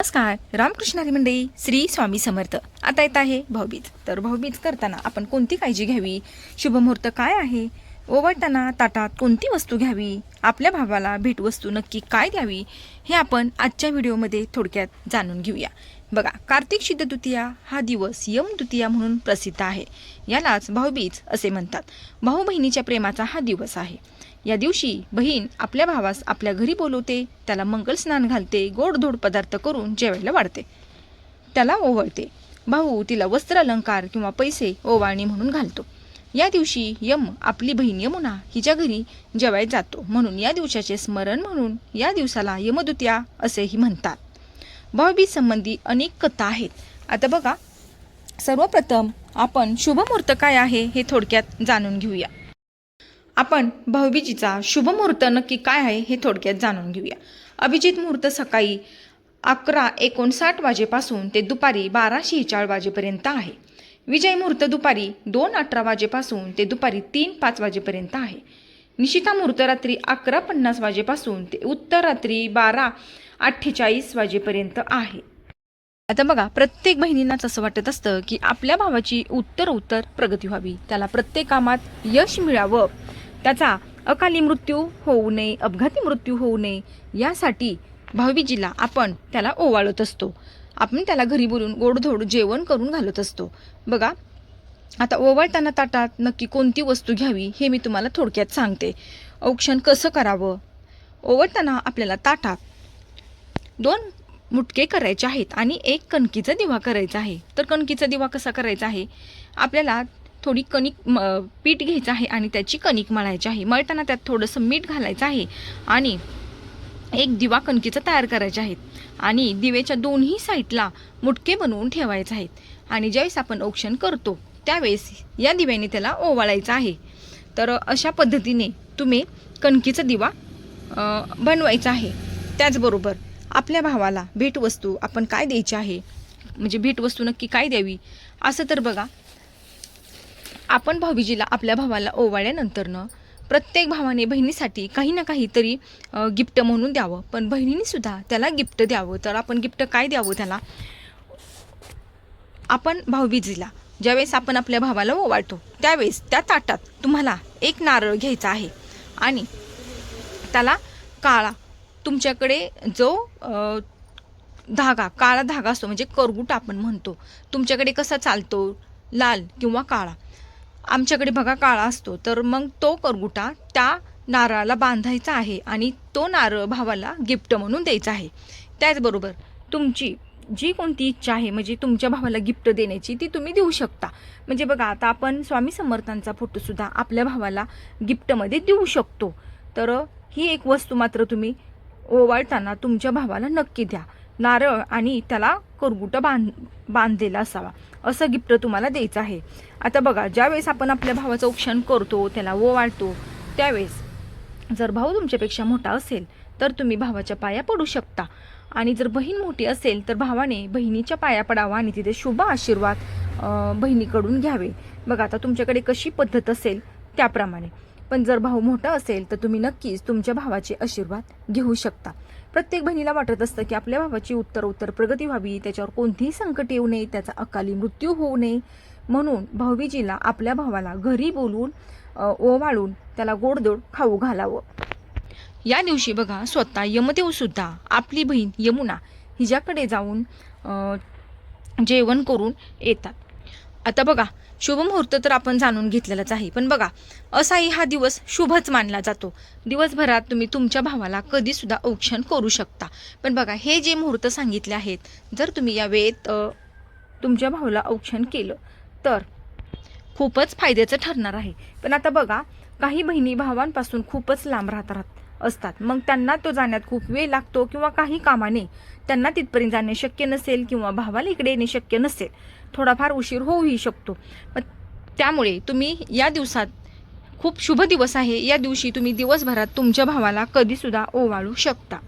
नमस्कार रामकृष्णारी मंडळी श्री स्वामी समर्थ. आता येत आहे भाऊबीज. तर भाऊबीज करताना आपण कोणती काळजी घ्यावी? शुभमुहूर्त काय आहे? ओवाळताना ताटात कोणती वस्तू घ्यावी? आपल्या भावाला भेटवस्तू नक्की काय द्यावी? हे आपण आजच्या व्हिडिओमध्ये थोडक्यात जाणून घेऊया. बघा कार्तिक शुद्ध द्वितीया हा दिवस यम तृतीया म्हणून प्रसिद्ध आहे. यालाच भाऊबीज असे म्हणतात. भाऊ बहिणीच्या प्रेमाचा हा दिवस आहे. या दिवशी बहीण आपल्या भावास आपल्या घरी बोलवते त्याला मंगल स्नान घालते गोडधोड पदार्थ करून जेवायला वाढते. त्याला ओवळते. भाऊ तिला वस्त्र अलंकार किंवा पैसे ओवाळणी म्हणून घालतो. या दिवशी यम आपली बहीण यमुना हिच्या घरी जेवायला जातो. म्हणून या दिवसाचे स्मरण म्हणून या दिवसाला यमदुत्या असेही म्हणतात. भाऊबीज संबंधी अनेक कथा आहेत. आता बघा सर्वप्रथम आपण शुभमुहूर्त काय आहे हे थोडक्यात जाणून घेऊया. आपण भाऊबीजीचा शुभ मुहूर्त नक्की काय आहे हे थोडक्यात जाणून घेऊया. अभिजित मुहूर्त सकाळी अकरा एकोणसाठ वाजेपासून ते दुपारी बारा शेहेचाळ वाजेपर्यंत आहे. विजय मुहूर्त दुपारी दोन अठरा वाजेपासून ते दुपारी तीन पाच वाजेपर्यंत आहे. निशिता मुहूर्त रात्री अकरा पन्नास वाजेपासून ते उत्तर रात्री बारा अठ्ठेचाळीस वाजेपर्यंत आहे. आता बघा प्रत्येक बहिणींनाच असं वाटत असतं की आपल्या भावाची उत्तर उत्तर प्रगती व्हावी. त्याला प्रत्येक कामात यश मिळावं. त्याचा अकाली मृत्यू होऊ नये अपघाती मृत्यू होऊ नये यासाठी भावीजीला आपण त्याला ओवाळत असतो. आपण त्याला घरी बोलून गोडधोड जेवण करून घालत असतो. बघा आता ओवाळताना ताटात नक्की कोणती वस्तू घ्यावी हे मी तुम्हाला थोडक्यात सांगते. औक्षण कसं करावं? ओवाळताना आपल्याला ताटात दोन मुटके करायचे आहेत आणि एक कणकीचा दिवा करायचा आहे. तर कणकीचा दिवा कसा करायचा आहे? आपल्याला थोडी कणिक म पीठ घ्यायचं आहे आणि त्याची कणिक मळायची आहे. मळताना त्यात थोडंसं मीठ घालायचं आहे आणि एक दिवा कणकीचा तयार करायचे आहेत आणि दिवेच्या दोन्ही साईडला मुटके बनवून ठेवायचे आहेत. आणि ज्यावेळेस आपण औक्षण करतो त्यावेळेस या दिव्याने त्याला ओवाळायचं आहे. तर अशा पद्धतीने तुम्ही कणकीचा दिवा बनवायचा आहे. त्याचबरोबर आपल्या भावाला भेटवस्तू आपण काय द्यायची आहे? म्हणजे भेटवस्तू नक्की काय द्यावी? असं तर बघा आपण भाऊबीजीला आपल्या भावाला ओवाळल्यानंतरनं प्रत्येक भावाने बहिणीसाठी काही ना काहीतरी गिफ्ट म्हणून द्यावं. पण बहिणीनेसुद्धा त्याला गिफ्ट द्यावं. तर आपण गिफ्ट काय द्यावं त्याला? आपण भाऊबीजीला ज्यावेळेस आपण आपल्या भावाला ओवाळतो त्यावेळेस त्या ताटात तुम्हाला एक नारळ घ्यायचा आहे. आणि त्याला काळा तुमच्याकडे जो धागा काळा धागा असतो म्हणजे करगुट आपण म्हणतो तुमच्याकडे कसा चालतो? लाल किंवा काळा. आमच्याकडे बघा काळा असतो. तर मग तो करगुटा त्या नारळाला बांधायचा आहे आणि तो नारळ भावाला गिफ्ट म्हणून द्यायचा आहे. त्याचबरोबर तुमची जी कोणती इच्छा आहे म्हणजे तुमच्या भावाला गिफ्ट देण्याची ती तुम्ही देऊ शकता. म्हणजे बघा आता आपण स्वामी समर्थांचा फोटोसुद्धा आपल्या भावाला गिफ्टमध्ये देऊ शकतो. तर ही एक वस्तू मात्र तुम्ही ओवाळताना तुमच्या भावाला नक्की द्या. नारळ आणि त्याला करगुटं बांध बांधलेला असावा. असं गिफ्ट तुम्हाला द्यायचं आहे. आता बघा ज्यावेळेस आपण आपल्या भावाचं औक्षण करतो त्याला ओवाळतो त्यावेळेस जर भाऊ तुमच्यापेक्षा मोठा असेल तर तुम्ही भावाच्या पाया पडू शकता. आणि जर बहीण मोठी असेल तर भावाने बहिणीच्या पाया पडावा आणि तिथे शुभ आशीर्वाद बहिणीकडून घ्यावे. बघा आता तुमच्याकडे कशी पद्धत असेल त्याप्रमाणे. पण जर भाऊ मोठा असेल तर तुम्ही नक्कीच तुमच्या भावाचे आशीर्वाद घेऊ शकता. प्रत्येक बहिणीला वाटत असतं की आपल्या भावाची उत्तर उत्तर प्रगती व्हावी त्याच्यावर कोणतीही संकट येऊ नये त्याचा अकाली मृत्यू होऊ नये. म्हणून भाऊबीजीला आपल्या भावाला घरी बोलून ओवाळून त्याला गोडदोड खाऊ घालावं. या दिवशी बघा स्वतः यमदेवसुद्धा आपली बहीण यमुना हिच्याकडे जाऊन जेवण करून येतात. आता बघा शुभमुहूर्त तर आपण जाणून घेतलेलाच आहे. पण बघा असाही हा दिवस शुभच मानला जातो. दिवसभरात तुम्ही तुमच्या भावाला कधीसुद्धा औक्षण करू शकता. पण बघा हे जे मुहूर्त सांगितले आहेत जर तुम्ही या वेळेत तुमच्या भावाला औक्षण केलं तर खूपच फायद्याचं ठरणार आहे. पण आता बघा काही बहिणी भावांपासून खूपच लांब राहत राहत असतात. मग त्यांना तो जाण्यात खूप वेळ लागतो किंवा काही कामाने त्यांना तिथपर्यंत जाणे शक्य नसेल किंवा भावाला इकडे येणे शक्य नसेल. थोडाफार उशीर होऊही शकतो. मग त्यामुळे तुम्ही या दिवसात खूप शुभ दिवस आहे. या दिवशी तुम्ही दिवसभरात तुमच्या भावाला कधीसुद्धा ओवाळू शकता.